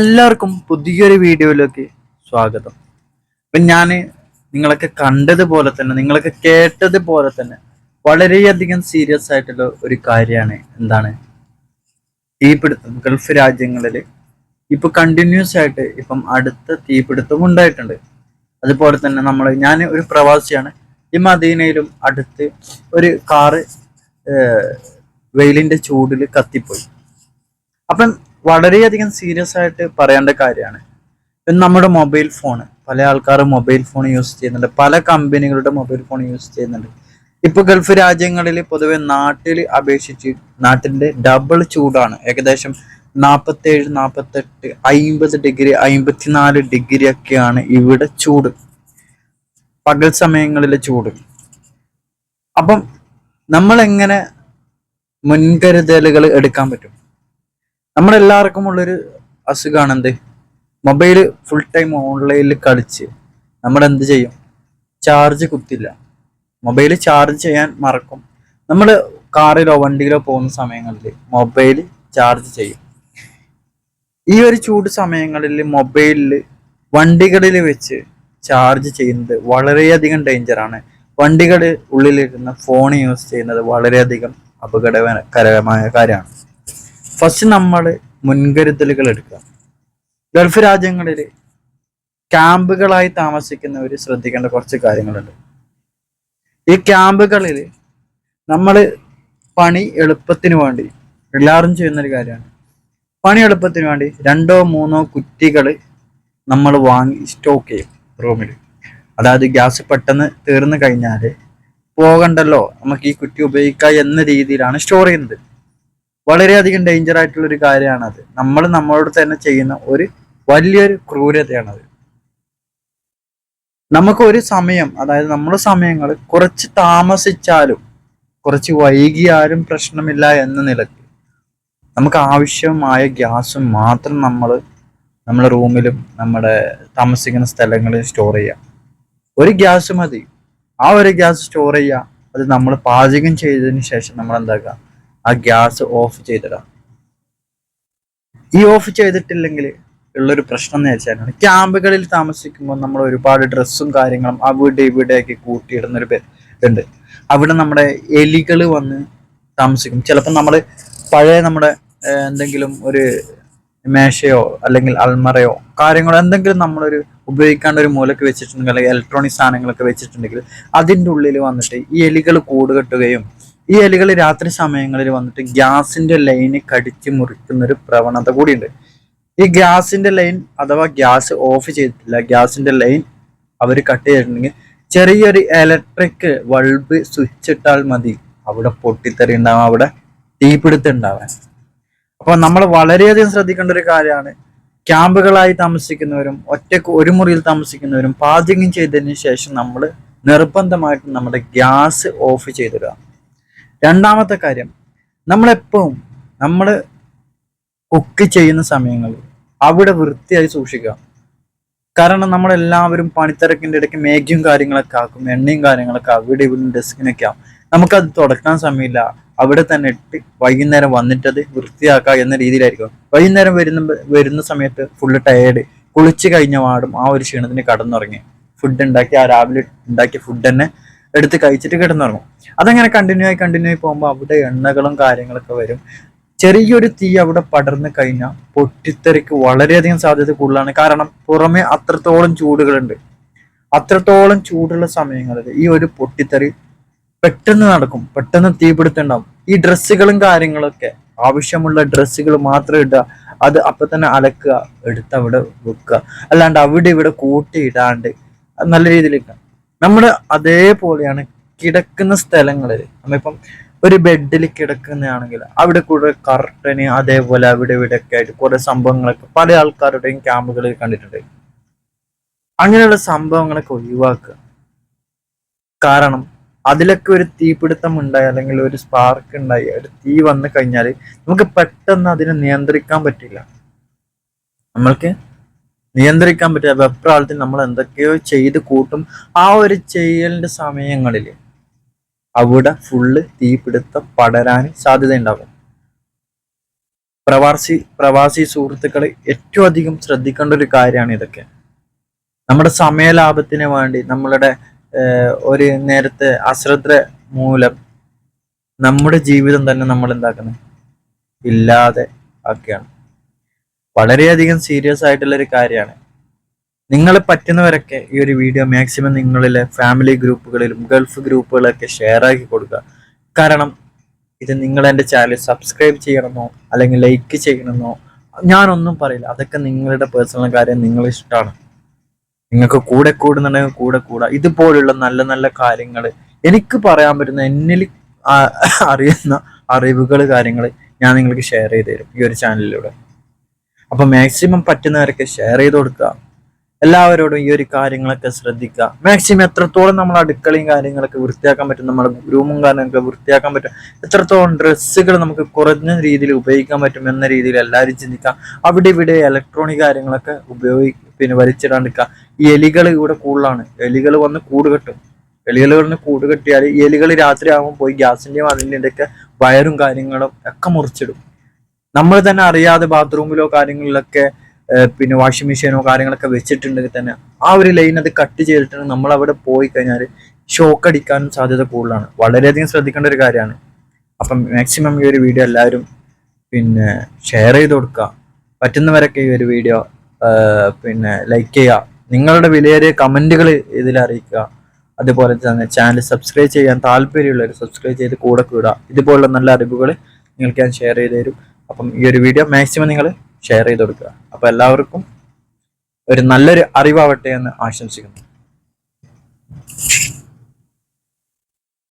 എല്ലാവർക്കും പുതിയൊരു വീഡിയോയിലേക്ക് സ്വാഗതം. ഇപ്പം ഞാൻ നിങ്ങളൊക്കെ കണ്ടതുപോലെ തന്നെ നിങ്ങളൊക്കെ കേട്ടതുപോലെ തന്നെ വളരെയധികം സീരിയസ് ആയിട്ടുള്ള ഒരു കാര്യമാണ് എന്താണ്? തീപിടുത്തം ഗൾഫ് രാജ്യങ്ങളിൽ ഇപ്പോൾ കണ്ടിന്യൂസ് ആയിട്ട് ഇപ്പം അടുത്ത തീപിടുത്തം ഉണ്ടായിട്ടുണ്ട്. അതുപോലെ തന്നെ നമ്മൾ ഞാൻ ഒരു പ്രവാസിയാണ്. ഈ മദീനയിലും അടുത്ത് ഒരു കാറ് വെയിലിന്റെ ചൂടിൽ കത്തിപ്പോയി. അപ്പം വളരെയധികം സീരിയസ് ആയിട്ട് പറയേണ്ട കാര്യമാണ്. നമ്മുടെ മൊബൈൽ ഫോൺ പല ആൾക്കാരും മൊബൈൽ ഫോൺ യൂസ് ചെയ്യുന്നുണ്ട്. പല കമ്പനികളുടെ മൊബൈൽ ഫോൺ യൂസ് ചെയ്യുന്നുണ്ട്. ഇപ്പൊ ഗൾഫ് രാജ്യങ്ങളിൽ പൊതുവെ നാട്ടിൽ അപേക്ഷിച്ച് നാട്ടിന്റെ ഡബിൾ ചൂടാണ്. ഏകദേശം നാൽപ്പത്തേഴ് നാൽപ്പത്തെട്ട് അയിമ്പത് ഡിഗ്രി അയിമ്പത്തിനാല് ഡിഗ്രി ഒക്കെയാണ് ഇവിടെ ചൂട്. പകൽ സമയങ്ങളിലെ ചൂട്. അപ്പം നമ്മൾ എങ്ങനെ മുൻകരുതലുകൾ എടുക്കാൻ പറ്റും? നമ്മളെല്ലാവർക്കും ഉള്ളൊരു അസുഖമാണ് എന്ത് മൊബൈൽ ഫുൾ ടൈം ഓൺലൈനിൽ കളിച്ച് നമ്മൾ എന്ത് ചെയ്യും? ചാർജ് കുത്തില്ല. മൊബൈൽ ചാർജ് ചെയ്യാൻ മറക്കും. നമ്മൾ കാറിലോ വണ്ടിയിലോ പോകുന്ന സമയങ്ങളിൽ മൊബൈൽ ചാർജ് ചെയ്യും. ഈ ഒരു ചൂട് സമയങ്ങളിൽ മൊബൈലിൽ വണ്ടികളിൽ വെച്ച് ചാർജ് ചെയ്യുന്നത് വളരെയധികം ഡേഞ്ചറാണ് വണ്ടികളിൽ ഉള്ളിലിരുന്ന് ഫോൺ യൂസ് ചെയ്യുന്നത് വളരെയധികം അപകടകരമായ കാര്യമാണ്. ഫസ്റ്റ് നമ്മൾ മുൻകരുതലുകൾ എടുക്കുക. ഗൾഫ് രാജ്യങ്ങളിൽ ക്യാമ്പുകളായി താമസിക്കുന്നവർ ശ്രദ്ധിക്കേണ്ട കുറച്ച് കാര്യങ്ങളുണ്ട്. ഈ ക്യാമ്പുകളിൽ നമ്മൾ പണി എളുപ്പത്തിന് വേണ്ടി എല്ലാവരും ചെയ്യുന്നൊരു കാര്യമാണ്. പണി എളുപ്പത്തിന് വേണ്ടി രണ്ടോ മൂന്നോ കുറ്റികൾ നമ്മൾ വാങ്ങി സ്റ്റോക്ക് ചെയ്യും റൂമിൽ അതായത് ഗ്യാസ് പെട്ടെന്ന് തീർന്നു കഴിഞ്ഞാൽ പോകണ്ടല്ലോ നമുക്ക് ഈ കുറ്റി ഉപയോഗിക്കാം എന്ന രീതിയിലാണ് സ്റ്റോർ ചെയ്യുന്നത്. വളരെയധികം ഡേഞ്ചർ ആയിട്ടുള്ള ഒരു കാര്യമാണത്. നമ്മൾ നമ്മളോട് തന്നെ ചെയ്യുന്ന ഒരു വലിയൊരു ക്രൂരതയാണത്. നമുക്ക് ഒരു സമയം അതായത് നമ്മുടെ സമയങ്ങൾ കുറച്ച് താമസിച്ചാലും കുറച്ച് വൈകിയാലും പ്രശ്നമില്ല എന്ന നിലയ്ക്ക് നമുക്ക് ആവശ്യമായ ഗ്യാസ് മാത്രം നമ്മൾ നമ്മുടെ റൂമിലും നമ്മുടെ താമസിക്കുന്ന സ്ഥലങ്ങളിലും സ്റ്റോർ ചെയ്യാം. ഒരു ഗ്യാസ് മതി. ആ ഒരു ഗ്യാസ് സ്റ്റോർ ചെയ്യുക അത് നമ്മൾ പാചകം ചെയ്തതിന് ശേഷം നമ്മൾ എന്താക്കുക ആ ഗ്യാസ് ഓഫ് ചെയ്തിടാം. ഈ ഓഫ് ചെയ്തിട്ടില്ലെങ്കിൽ ഉള്ളൊരു പ്രശ്നം എന്ന് വെച്ചാൽ ക്യാമ്പുകളിൽ താമസിക്കുമ്പോൾ നമ്മൾ ഒരുപാട് ഡ്രസ്സും കാര്യങ്ങളും അവിടെ ഇവിടെയൊക്കെ കൂട്ടിയിടുന്നൊരു ഉണ്ട് അവിടെ നമ്മുടെ എലികൾ വന്ന് താമസിക്കും. ചിലപ്പോൾ നമ്മൾ പഴയ നമ്മുടെ എന്തെങ്കിലും ഒരു മേശയോ അല്ലെങ്കിൽ അൽമറയോ കാര്യങ്ങളോ എന്തെങ്കിലും നമ്മളൊരു ഉപയോഗിക്കാണ്ട് ഒരു മൂലക്ക് വെച്ചിട്ടുണ്ടെങ്കിൽ അല്ലെങ്കിൽ ഇലക്ട്രോണിക് സാധനങ്ങളൊക്കെ വെച്ചിട്ടുണ്ടെങ്കിൽ അതിന്റെ ഉള്ളിൽ വന്നിട്ട് ഈ എലികൾ കൂട് കെട്ടുകയും ഈ എലികൾ രാത്രി സമയങ്ങളിൽ വന്നിട്ട് ഗ്യാസിന്റെ ലൈൻ കടിച്ച് മുറിക്കുന്ന ഒരു പ്രവണത കൂടിയുണ്ട്. ഈ ഗ്യാസിന്റെ ലൈൻ അഥവാ ഗ്യാസ് ഓഫ് ചെയ്തിട്ടില്ല ഗ്യാസിന്റെ ലൈൻ അവർ കട്ട് ചെയ്തിട്ടുണ്ടെങ്കിൽ ചെറിയൊരു ഇലക്ട്രിക് ബൾബ് സ്വിച്ച് ഇട്ടാൽ മതി. അവിടെ പൊട്ടിത്തെറി ഉണ്ടാവാം അവിടെ തീപിടുത്തം ഉണ്ടാവാൻ അപ്പൊ നമ്മൾ വളരെയധികം ശ്രദ്ധിക്കേണ്ട ഒരു കാര്യമാണ്. ക്യാമ്പുകളായി താമസിക്കുന്നവരും ഒറ്റയ്ക്ക് ഒരു മുറിയിൽ താമസിക്കുന്നവരും പാചകം ചെയ്തതിന് ശേഷം നമ്മൾ നിർബന്ധമായിട്ടും നമ്മുടെ ഗ്യാസ് ഓഫ് ചെയ്തിടുക. രണ്ടാമത്തെ കാര്യം നമ്മളെപ്പോഴും നമ്മൾ കുക്ക് ചെയ്യുന്ന സമയങ്ങളിൽ അവിടെ വൃത്തിയായി സൂക്ഷിക്കുക. കാരണം നമ്മളെല്ലാവരും പണിത്തിരക്കിന്റെ ഇടയ്ക്ക് മേഗിയും കാര്യങ്ങളൊക്കെ ആക്കും എണ്ണയും കാര്യങ്ങളൊക്കെ അവിടെ ഇവിടെ ഡെസ്കിനൊക്കെ ആവും. നമുക്കത് തുടക്കാൻ സമയമില്ല. അവിടെ തന്നെ ഇട്ട് വൈകുന്നേരം വന്നിട്ടത് വൃത്തിയാക്കുക എന്ന രീതിയിലായിരിക്കും. വൈകുന്നേരം വരുന്ന വരുന്ന സമയത്ത് ഫുള്ള് ടയേർഡ് കുളിച്ച് കഴിഞ്ഞ പാടും ആ ഒരു ക്ഷീണത്തിന് കടന്നുറങ്ങി. ഫുഡ് ഉണ്ടാക്കി ആ രാവിലെ ഉണ്ടാക്കിയ ഫുഡ് തന്നെ എടുത്ത് കഴിച്ചിട്ട് കിടന്നുറങ്ങും അതങ്ങനെ കണ്ടിന്യൂ ആയി കണ്ടിന്യൂ ആയി പോകുമ്പോൾ അവിടെ എണ്ണകളും കാര്യങ്ങളൊക്കെ വരും. ചെറിയൊരു തീ അവിടെ പടർന്നു കഴിഞ്ഞാൽ പൊട്ടിത്തെറിക്ക് വളരെയധികം സാധ്യത കൂടുതലാണ്. കാരണം പുറമെ അത്രത്തോളം ചൂടുകളുണ്ട്. അത്രത്തോളം ചൂടുള്ള സമയങ്ങളിൽ ഈ ഒരു പൊട്ടിത്തെറി പെട്ടെന്ന് നടക്കും. പെട്ടെന്ന് തീപിടുത്തുണ്ടാവും. ഈ ഡ്രസ്സുകളും കാര്യങ്ങളൊക്കെ ആവശ്യമുള്ള ഡ്രസ്സുകൾ മാത്രം ഇടുക. അത് അപ്പൊ തന്നെ അലക്കുക എടുത്ത് അവിടെ വെക്കുക. അല്ലാണ്ട് അവിടെ ഇവിടെ കൂട്ടിയിടാണ്ട് നല്ല രീതിയിൽ നമ്മുടെ അതേപോലെയാണ് കിടക്കുന്ന സ്ഥലങ്ങളിൽ നമ്മളിപ്പം ഒരു ബെഡിൽ കിടക്കുന്നതാണെങ്കിൽ അവിടെ കൂടെ കർട്ടന് അതേപോലെ അവിടെ ഇവിടെ ഒക്കെ ആയിട്ട് കുറെ സംഭവങ്ങളൊക്കെ പല ആൾക്കാരുടെയും ക്യാമ്പുകളിൽ കണ്ടിട്ടുണ്ട്. അങ്ങനെയുള്ള സംഭവങ്ങളൊക്കെ ഒഴിവാക്കുക. കാരണം അതിലൊക്കെ ഒരു തീപിടുത്തം ഉണ്ടായി അല്ലെങ്കിൽ ഒരു സ്പാർക്ക് ഉണ്ടായി ഒരു തീ വന്നു കഴിഞ്ഞാൽ നമുക്ക് പെട്ടെന്ന് അതിനെ നിയന്ത്രിക്കാൻ പറ്റില്ല. നമ്മൾക്ക് നിയന്ത്രിക്കാൻ പറ്റില്ല വെപ്രാളത്തിൽ നമ്മൾ എന്തൊക്കെയോ ചെയ്ത് കൂട്ടും ആ ഒരു ചെയ്യലിന്റെ സമയങ്ങളിൽ അവിടെ ഫുള്ള് തീപിടുത്തം പടരാൻ സാധ്യതയുണ്ടാകും. പ്രവാസി പ്രവാസി സുഹൃത്തുക്കൾ ഏറ്റവും അധികം ശ്രദ്ധിക്കേണ്ട ഒരു കാര്യമാണ് ഇതൊക്കെ. നമ്മുടെ സമയലാഭത്തിന് വേണ്ടി നമ്മളുടെ ഒരു നേരത്തെ അശ്രദ്ധ മൂലം നമ്മുടെ ജീവിതം തന്നെ നമ്മൾ എന്താക്കുന്നത്? ഇല്ലാതെ ആക്കുകയാണ്. വളരെയധികം സീരിയസ് ആയിട്ടുള്ള ഒരു കാര്യമാണ്. നിങ്ങൾ പറ്റുന്നവരൊക്കെ ഈ ഒരു വീഡിയോ മാക്സിമം നിങ്ങളിലെ ഫാമിലി ഗ്രൂപ്പുകളിലും ഗൾഫ് ഗ്രൂപ്പുകളൊക്കെ ഷെയർ ആക്കി കൊടുക്കുക. കാരണം ഇത് നിങ്ങൾ എന്റെ ചാനൽ സബ്സ്ക്രൈബ് ചെയ്യണമെന്നോ അല്ലെങ്കിൽ ലൈക്ക് ചെയ്യണമെന്നോ ഞാനൊന്നും പറയില്ല. അതൊക്കെ നിങ്ങളുടെ പേഴ്സണൽ കാര്യം നിങ്ങൾ ഇഷ്ടമാണ്. നിങ്ങൾക്ക് കൂടെ കൂടുന്നുണ്ടെങ്കിൽ കൂടെ കൂടാ. ഇതുപോലുള്ള നല്ല നല്ല കാര്യങ്ങൾ എനിക്ക് പറയാൻ പറ്റുന്ന എന്നിൽ അറിയുന്ന അറിവുകൾ കാര്യങ്ങൾ ഞാൻ നിങ്ങൾക്ക് ഷെയർ ചെയ്ത് തരും ഈ ഒരു ചാനലിലൂടെ അപ്പൊ മാക്സിമം പറ്റുന്നവരൊക്കെ ഷെയർ ചെയ്ത് കൊടുക്കുക. എല്ലാവരോടും ഈ ഒരു കാര്യങ്ങളൊക്കെ ശ്രദ്ധിക്കുക. മാക്സിമം എത്രത്തോളം നമ്മൾ അടുക്കളയും കാര്യങ്ങളൊക്കെ വൃത്തിയാക്കാൻ പറ്റും നമ്മുടെ റൂമും കാര്യങ്ങളൊക്കെ വൃത്തിയാക്കാൻ പറ്റും എത്രത്തോളം ഡ്രസ്സുകൾ നമുക്ക് കുറഞ്ഞ രീതിയിൽ ഉപയോഗിക്കാൻ പറ്റും എന്ന രീതിയിൽ എല്ലാവരും ചിന്തിക്കുക. അവിടെ ഇവിടെ ഇലക്ട്രോണിക് കാര്യങ്ങളൊക്കെ ഉപയോഗി പിന്നെ വലിച്ചിടാണ്ടിരിക്കുക. ഈ എലികൾ ഇവിടെ കൂടുതലാണ്. എലികൾ വന്ന് കൂട് കെട്ടും. എലികൾ വന്ന് കൂട് കെട്ടിയാൽ ഈ എലികൾ രാത്രി ആകുമ്പോൾ പോയി ഗ്യാസിന്റെയും അതിന്റെ ഒക്കെ വയറും കാര്യങ്ങളും ഒക്കെ മുറിച്ചിടും. നമ്മൾ തന്നെ അറിയാതെ ബാത്റൂമിലോ കാര്യങ്ങളിലൊക്കെ പിന്നെ വാഷിംഗ് മെഷീനോ കാര്യങ്ങളൊക്കെ വെച്ചിട്ടുണ്ടെങ്കിൽ തന്നെ ആ ഒരു ലൈൻ അത് കട്ട് ചെയ്തിട്ടുണ്ടെങ്കിൽ നമ്മൾ അവിടെ പോയി കഴിഞ്ഞാൽ ഷോക്ക് അടിക്കാനും സാധ്യത കൂടുതലാണ്. വളരെയധികം ശ്രദ്ധിക്കേണ്ട ഒരു കാര്യമാണ്. അപ്പം മാക്സിമം ഈ ഒരു വീഡിയോ എല്ലാവരും പിന്നെ ഷെയർ ചെയ്ത് കൊടുക്കുക. പറ്റുന്നവരൊക്കെ ഈ ഒരു വീഡിയോ പിന്നെ ലൈക്ക് ചെയ്യുക. നിങ്ങളുടെ വിലയേറിയ കമന്റുകൾ ഇതിൽ അറിയിക്കുക. അതുപോലെ തന്നെ ചാനൽ സബ്സ്ക്രൈബ് ചെയ്യാൻ താല്പര്യമുള്ളവർ സബ്സ്ക്രൈബ് ചെയ്ത് കൂടെ കൂടുക. ഇതുപോലുള്ള നല്ല അറിവുകൾ നിങ്ങൾക്ക് ഞാൻ ഷെയർ ചെയ്ത് തരും. അപ്പം ഈ ഒരു വീഡിയോ മാക്സിമം നിങ്ങൾ ഷെയർ ചെയ്ത് കൊടുക്കുക. അപ്പോൾ എല്ലാവർക്കും ഒരു നല്ലൊരു അറിവാവട്ടെ എന്ന് ആശംസിക്കുന്നു.